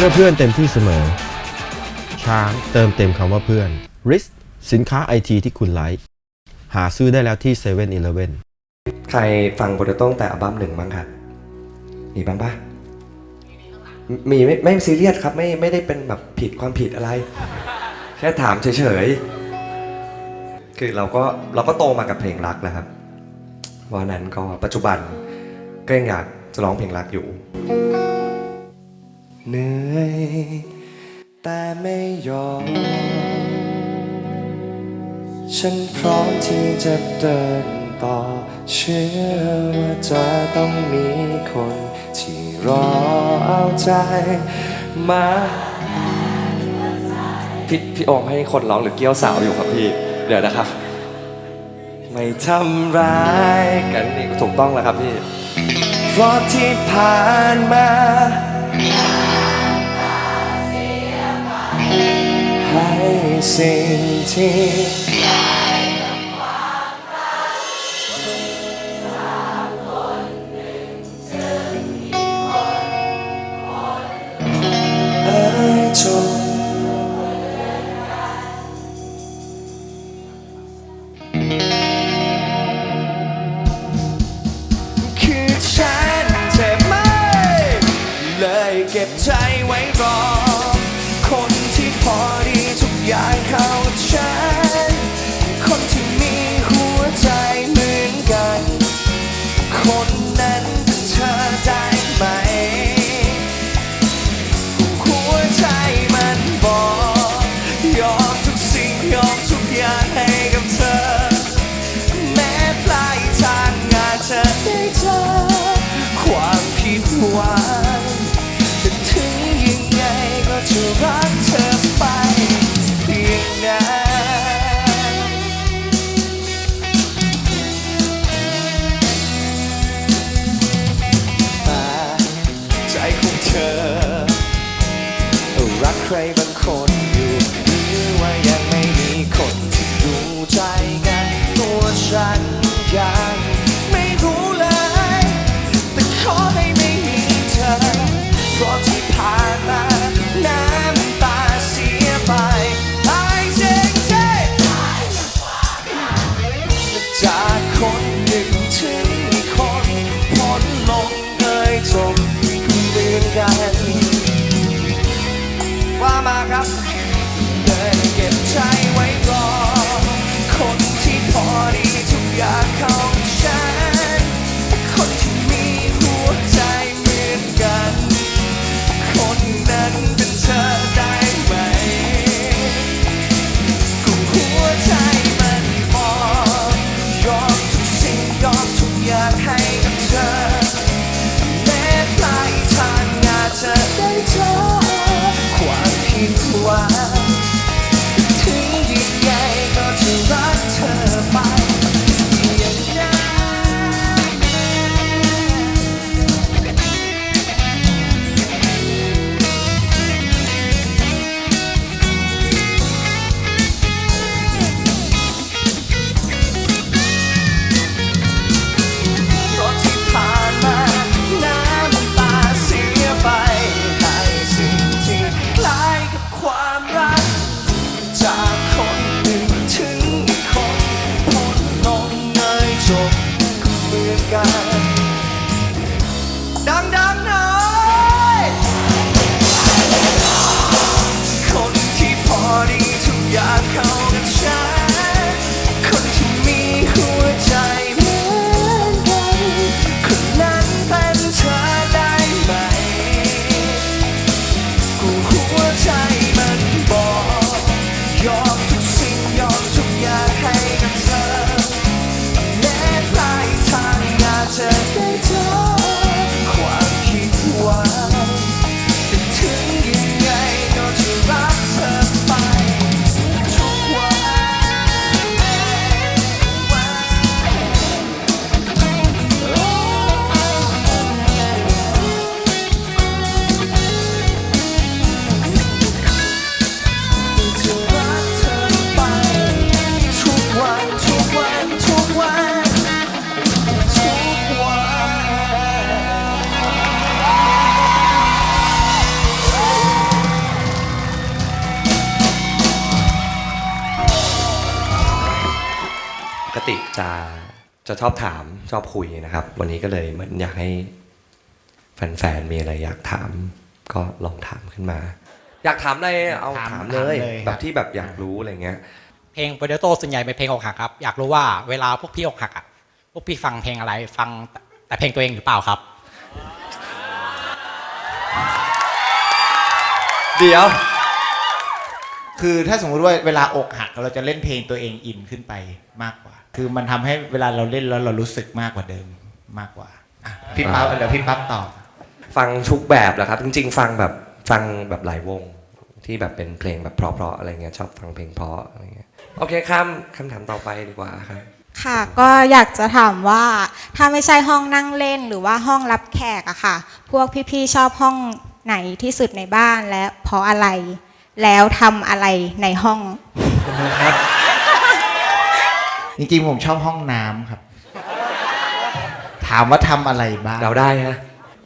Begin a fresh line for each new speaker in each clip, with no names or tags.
พื่อเพื่อนเต็มที่เสมอ ช้างเติมเต็มคำว่าเพื่อน ริสสินค้าไอทีที่คุณไลค์หาซื้อได้แล้วที่7 e เ e ่ e อ
ใครฟังโปเตโต้ตั้งแต่อัลบั้มหนึ่งบ้างครับ มีบ้างปะมีไม่ไม่ซีเรียสครับ ไม่ไม่ได้เป็นแบบผิดความผิดอะไร แค่ถามเฉยๆ คือเราก็เราก็โตมากับเพลงรักนะครับ วันนั้นก็ปัจจุบันก็ยังอยากจะร้องเพลงรักอยู่ เหนื่อย แต่ไม่ยอม ฉันพร้อมที่จะเดินต่อ เชื่อว่าจะต้องมีคน ที่รอเอาใจมาพี่พี่โอมให้คนร้องหรือเกี้ยวสาวอยู่ครับพี่ เดี๋ยวนะครับ ไม่ทำร้ายกันนี่ถูกต้องแล้วครับพี่เพราะที่ผ่านมา สิ่งที่เอ่ยจบ หวังแต่ถึงยังไงก็จะรักเธอไปเพียงนั้นแต่ใจของเธอรักใครบ้าง เจะ
ชอบถามชอบคุยนะครับ วันนี้ก็เลยเหมือนอยากให้แฟนๆมีอะไรอยากถาม ก็ลองถามขึ้นมา อยากถามอะไรเอา
ถาม
ถามเลย
ถามเลยครับ
แบบที่แบบอยากรู้อะไรเงี้ย
เพลงโปเตโต้ส่วนใหญ่เป็นเพลงอกหักครับ อยากรู้ว่าเวลาพวกพี่อกหักอะพวกพี่ฟังเพลงอะไรฟังแต่เพลงตัวเองหรือเปล่าครับ
เดี๋ยว
คือถ้าสมมติว่าเวลาอกหักเราจะเล่นเพลงตัวเองอินขึ้นไปมากกว่า คือมันทำให้เวลาเราเล่นแล้วเรารู้สึกมากกว่าเดิมมากกว่าอะพี่ปั๊บเดี๋ยวพี่ปั๊บตอบ
ฟังทุกแบบแหละครับ จริง ๆ ฟังแบบฟังแบบหลายวงที่แบบเป็นเพลงแบบเพราะๆอะไรเงี้ยชอบฟังเพลงเพราะอะไรเงี้ยโอเคครับคำถามต่อไปดีกว่าครับ
ค่ะก็อยากจะถามว่าถ้าไม่ใช่ห้องนั่งเล่นหรือว่าห้องรับแขกอะค่ะ พวกพี่ๆชอบห้องไหนที่สุดในบ้านและเพราะอะไร แล้วทำอะไรในห้อง
ครับ จริงๆผมชอบห้องน้ำครับ ถามว่าทำอะไรบ้าง
เราได้ฮะ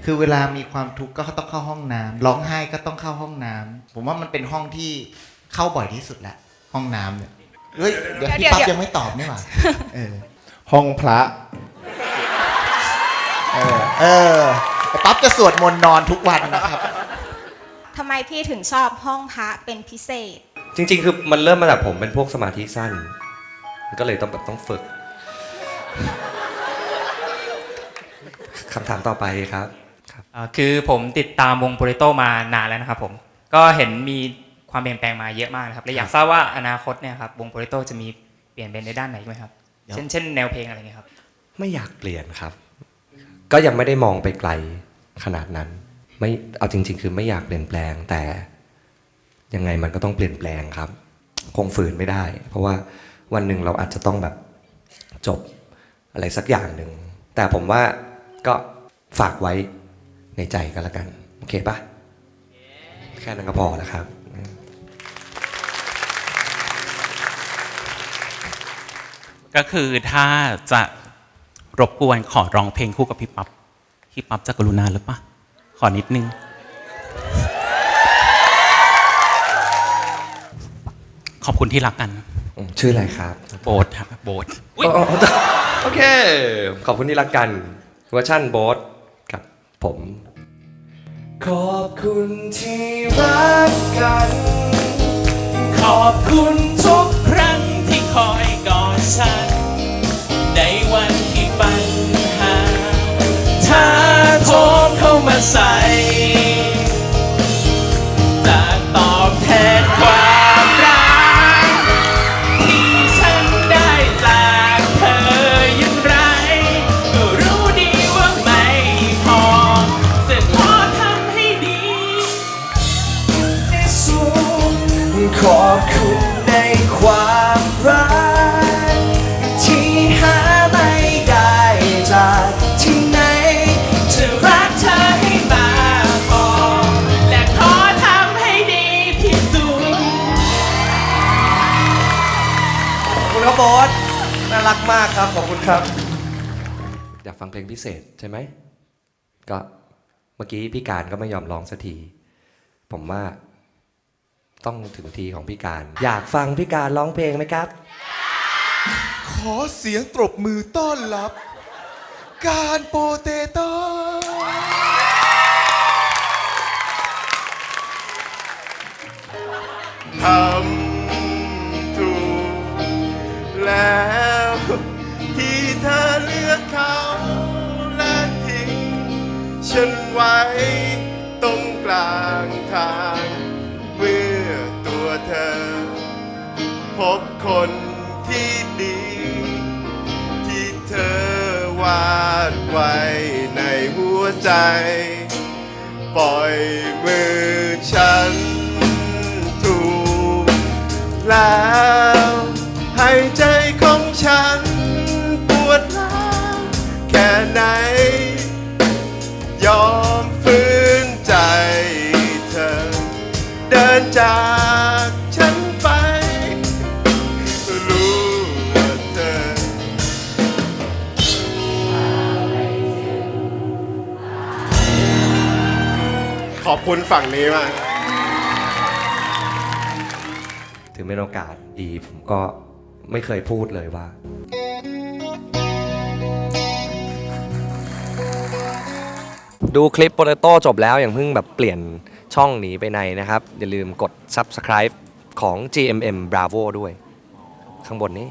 คือเวลามีความทุกข์ก็ต้องเข้าห้องน้ำร้องไห้ก็ต้องเข้าห้องน้ำผมว่ามันเป็นห้องที่เข้าบ่อยที่สุดแหละห้องน้ำเนี่ยเฮ้ยเดี๋ยว
เดี๋
พี่
ยว
ปั๊บ
เดี๋ยว
ยังไม่ตอบนี่หว่าเออ ห้องพระ เออเออแต่ปั๊บจะสวดมนต์นอนทุกวันนะครับ
ทำไมพี่ถึงชอบห้องพระเป็นพิเศษ
จริง ๆ คือมันเริ่มมาจากผมเป็นพวกสมาธิสั้น ก็เลยต้องแบบต้องฝึกคำถามต่อไปครับ
เอ่อคือผมติดตามวงโปรโตมานานแล้วนะครับผมก็เห็นมีความเปลี่ยนแปลงมาเยอะมากนะครับและอยากทราบว่าอนาคตเนี่ยครับวงโปรโตจะมีเปลี่ยนเป็นในด้านไหนไหมครับ
เดี๋ยว
เช่นเช่นแนวเพลงอะไรเงี้ยครับ
ไม่อยากเปลี่ยนครับ ก็ยังไม่ได้มองไปไกลขนาดนั้น ไม่เอาจริง ๆ คือไม่อยากเปลี่ยนแปลงแต่ยังไงมันก็ต้องเปลี่ยนแปลงครับ คงฝืนไม่ได้ เพราะว่า วันหนึ่งเราอาจจะต้องแบบจบอะไรสักอย่างหนึ่ง แต่ผมว่าก็ฝากไว้ในใจก็แล้วกัน โอเคปะแค่นั้นก็พอแล้วครับ
ก็คือถ้าจะรบกวนขอร้องเพลงคู่กับพี่ปับ๊บพี่ปั๊บจะกรุณาหรือปะขอนิดนึง ขอบคุณที่รักกัน
อืมชื่ออะไรครับ
โบสครับโบสอุ๊ย
อ๋ออ๋อโอเค ขอบคุณที่รักกันเวอร์ชั่นโบสกับผม ขอบคุณที่รักกัน
ขอบคุณทุกครั้งที่คอยกอดฉันใน รักมา
ก
ครับ ขอบคุณครับ อยากฟังเพลงพิเศษใช่ไหม ก็เมื่อกี้พี่การก็ไม่ยอมร้องสักที ผมว่า ต้องถึงทีของพี่การ อยากฟังพี่การร้องเพลงไหมครับ
ขอเสียงตบมือต้อนรับ การโปเตโต้ทำ ที่เธอเลือกเขาและทิ้งฉันไว้ตรงกลางทางเมื่อตัวเธอ พบคนที่ดี ที่เธอวาดไว้ในหัวใจ ปล่อยมือฉันถูกแล้ว อจากฉันไป รู้ว่าเธอ ขอบคุณฝั่งนี้มาก
ถึงเป็นโอกาสดีผมก็ไม่เคยพูดเลยว่า ดูคลิปโปเตโต้จบแล้วอย่างเพิ่งแบบเปลี่ยน ช่องหนีไปในนะครับ อย่าลืมกด subscribe ของ GMM Bravo ด้วย ข้างบนนี้